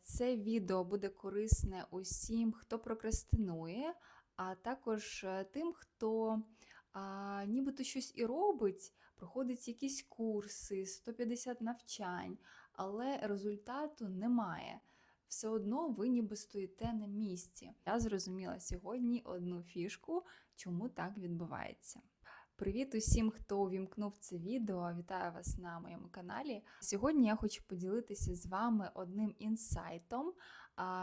Це відео буде корисне усім, хто прокрастинує, а також е, тим, хто а, нібито щось і робить, проходить якісь курси, 150 навчань, але результату немає. Все одно ви ніби стоїте на місці. Я зрозуміла сьогодні одну фішку, чому так відбувається. Привіт усім, хто увімкнув це відео. Вітаю вас на моєму каналі. Сьогодні я хочу поділитися з вами одним інсайтом,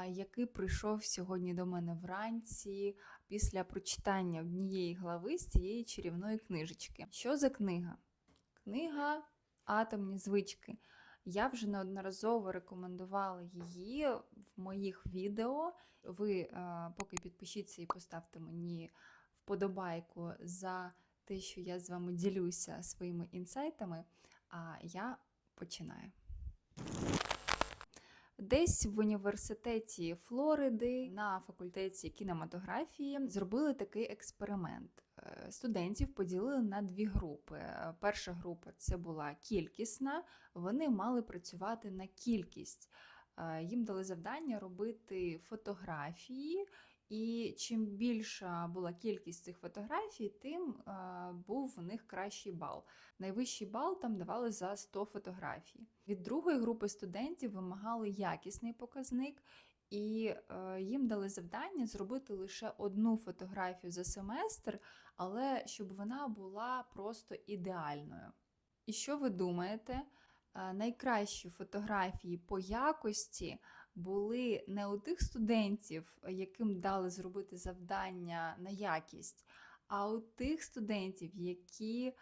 який прийшов сьогодні до мене вранці після прочитання однієї глави з цієї чарівної книжечки. Що за книга? Книга Атомні звички. Я вже неодноразово рекомендувала її в моїх відео. Ви е, поки підпишіться і поставте мені вподобайку за те, що я з вами ділюся своїми інсайтами, а я починаю. Десь в університеті Флориди на факультеті кінематографії зробили такий експеримент. Е, Студентів поділили на дві групи. Е, Перша група це була кількісна, вони мали працювати на кількість. Е, Їм дали завдання робити фотографії, і чим більша була кількість цих фотографій, тим був в них кращий бал. Найвищий бал там давали за 100 фотографій. Від другої групи студентів вимагали якісний показник, і е, їм дали завдання зробити лише одну фотографію за семестр, але щоб вона була просто ідеальною. І що ви думаєте? Е, Найкращі фотографії по якості були не у тих студентів, яким дали зробити завдання на якість, а у тих студентів, які е,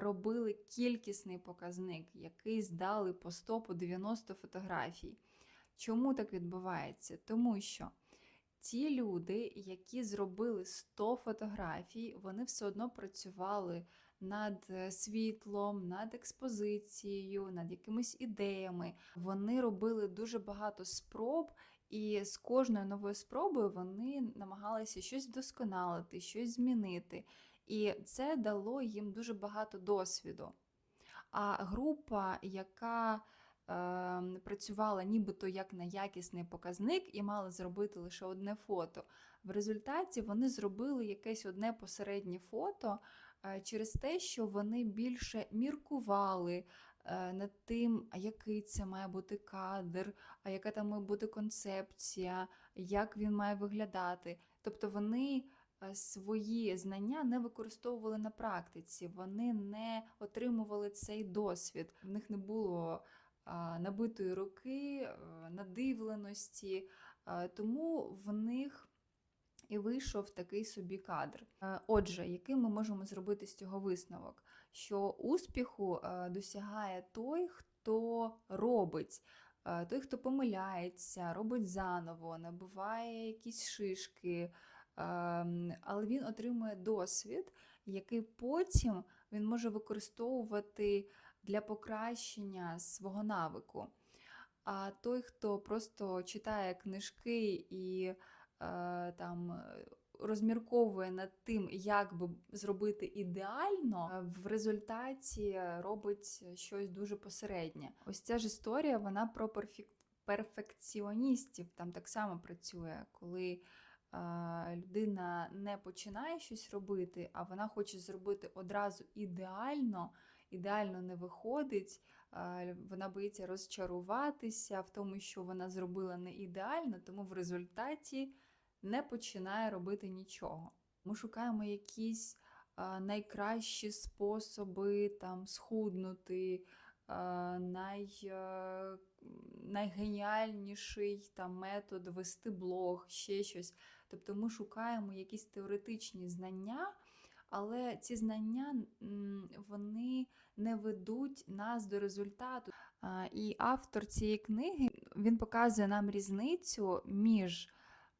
робили кількісний показник, який здали по 100 по 90 фотографій. Чому так відбувається? Тому що ті люди, які зробили 100 фотографій, вони все одно працювали над е, світлом, над експозицією, над якимись ідеями. Вони робили дуже багато спроб, і з кожною новою спробою вони намагалися щось вдосконалити, щось змінити. І це дало їм дуже багато досвіду. А група, яка працювала нібито як на якісний показник і мала зробити лише одне фото. В результаті вони зробили якесь одне посереднє фото е, через те, що вони більше міркували е, над тим, який це має бути кадр, а яка там має бути концепція, як він має виглядати. Тобто вони е, свої знання не використовували на практиці, вони не отримували цей досвід. В них не було набитої руки, е, надивленості, е, тому в них і вийшов такий собі кадр. Е, Отже, який ми можемо зробити з цього висновок? Що успіху досягає той, хто робить. Той, хто помиляється, робить заново, набиває якісь шишки, ем, але він отримує досвід, який потім він може використовувати для покращення свого навику. А той, хто просто читає книжки і е, там розмірковує над тим, як би зробити ідеально, е, в результаті робить щось дуже посереднє. Ось ця ж історія, вона про перфек- перфекціоністів там так само працює, коли е, людина не починає щось робити, а вона хоче зробити одразу ідеально, ідеально не виходить. Вона боїться розчаруватися в тому, що вона зробила не ідеально, тому в результаті не починає робити нічого. Ми шукаємо якісь найкращі способи там схуднути, най, найгеніальніший там метод вести блог, ще щось. Тобто ми шукаємо якісь теоретичні знання, але ці знання вони не ведуть нас до результату. І автор цієї книги він показує нам різницю між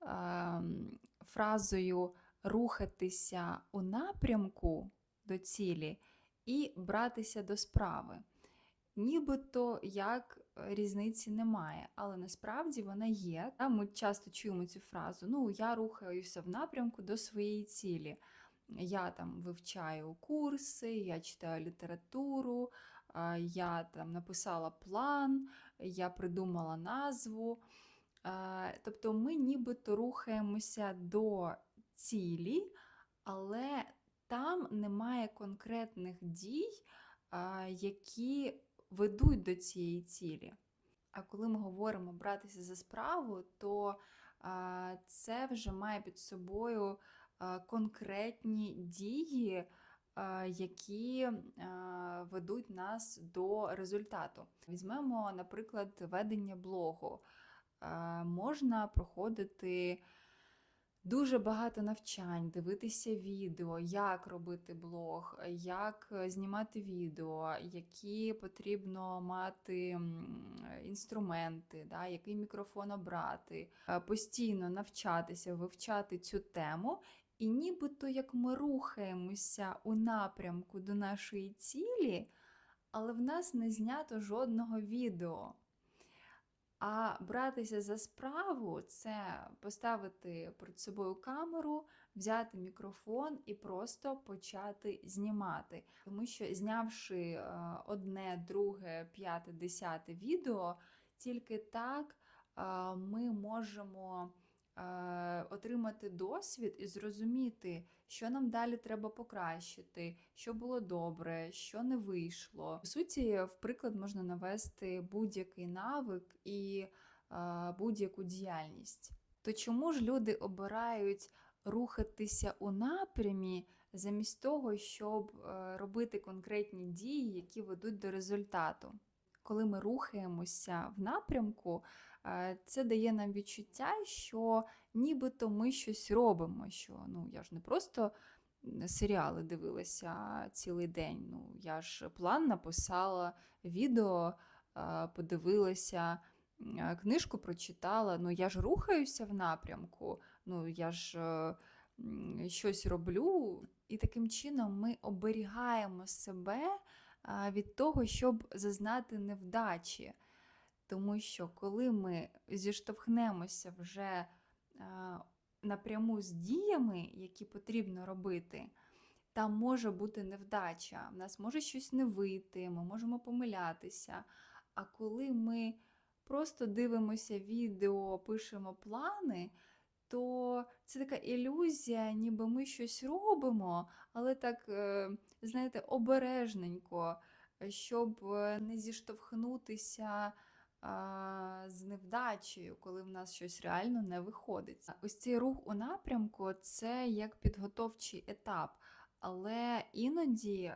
ем, фразою рухатися у напрямку до цілі і братися до справи. Нібито як різниці немає, але насправді вона є. Ми часто чуємо цю фразу: ну, я рухаюся в напрямку до своєї цілі. Я там вивчаю курси, я читаю літературу, я там написала план, я придумала назву. Тобто ми нібито рухаємося до цілі, але там немає конкретних дій, які ведуть до цієї цілі. А коли ми говоримо братися за справу, то це вже має під собою конкретні дії, які ведуть нас до результату. Візьмемо, наприклад, ведення блогу. Можна проходити дуже багато навчань, дивитися відео, як робити блог, як е, знімати відео, які потрібно мати інструменти, да, який мікрофон обрати, Е, постійно навчатися, вивчати цю тему. І нібито як ми рухаємося у напрямку до нашої цілі, але в нас не знято жодного відео. А братися за справу це поставити перед собою камеру, взяти мікрофон і просто почати знімати. Тому що, знявши е, одне, друге, п'яте, десяте відео, тільки так е, ми можемо отримати досвід і зрозуміти, що нам далі треба покращити, що було добре, що не вийшло. По суті, в приклад можна навести будь-який навик і е, будь-яку діяльність. То чому ж люди обирають рухатися у напрямі замість того, щоб е, робити конкретні дії, які ведуть до результату? Коли ми рухаємося в напрямку, е, це дає нам відчуття, що нібито ми щось робимо. Що ну я ж не просто серіали дивилася цілий день. Ну я ж план написала, відео е, подивилася, е, книжку прочитала. Ну я ж рухаюся в напрямку, ну я ж е, щось роблю. І таким чином ми оберігаємо себе від того, щоб зазнати невдачі. Тому що коли ми зіштовхнемося вже напряму з діями, які потрібно робити, там може бути невдача, в нас може щось не вийти, ми можемо помилятися. А коли ми просто дивимося відео, пишемо плани, то це така ілюзія, ніби ми щось робимо, але так, е, знаєте, обережненько, щоб е, не зіштовхнутися а, з невдачею, коли в нас щось реально не виходить. Ось цей рух у напрямку це як підготовчий етап. Але іноді,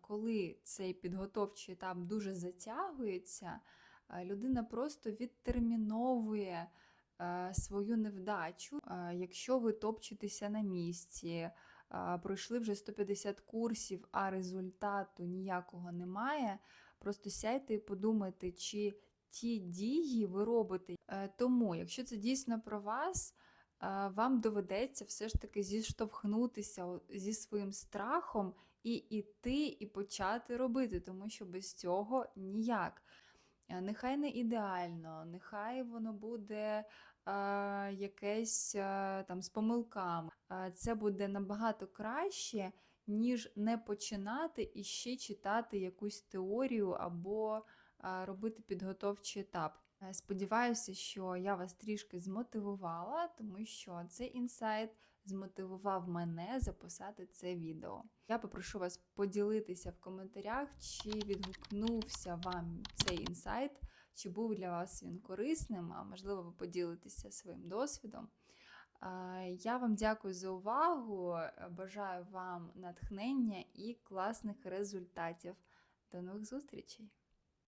коли цей підготовчий етап дуже затягується, людина просто відтерміновує свою невдачу. Якщо ви топчетеся на місці, пройшли вже 150 курсів, а результату ніякого немає, просто сядьте і подумайте, чи ті дії ви робите. Е, Тому, якщо це дійсно про вас, е, вам доведеться все ж таки зіштовхнутися зі своїм страхом і іти, і почати робити, тому що без цього ніяк. Е, Нехай не ідеально, нехай воно буде е, якесь е, там з помилками. Це буде набагато краще, ніж не починати і ще читати якусь теорію або робити підготовчий етап. Е, Сподіваюся, що я вас трішки змотивувала, тому що цей інсайт змотивував мене записати це відео. Я попрошу вас поділитися в коментарях, чи відгукнувся вам цей інсайт, чи був для вас він корисним, а можливо, ви поділитеся своїм досвідом. Я вам дякую за увагу. е, Бажаю вам натхнення і класних результатів. До нових зустрічей!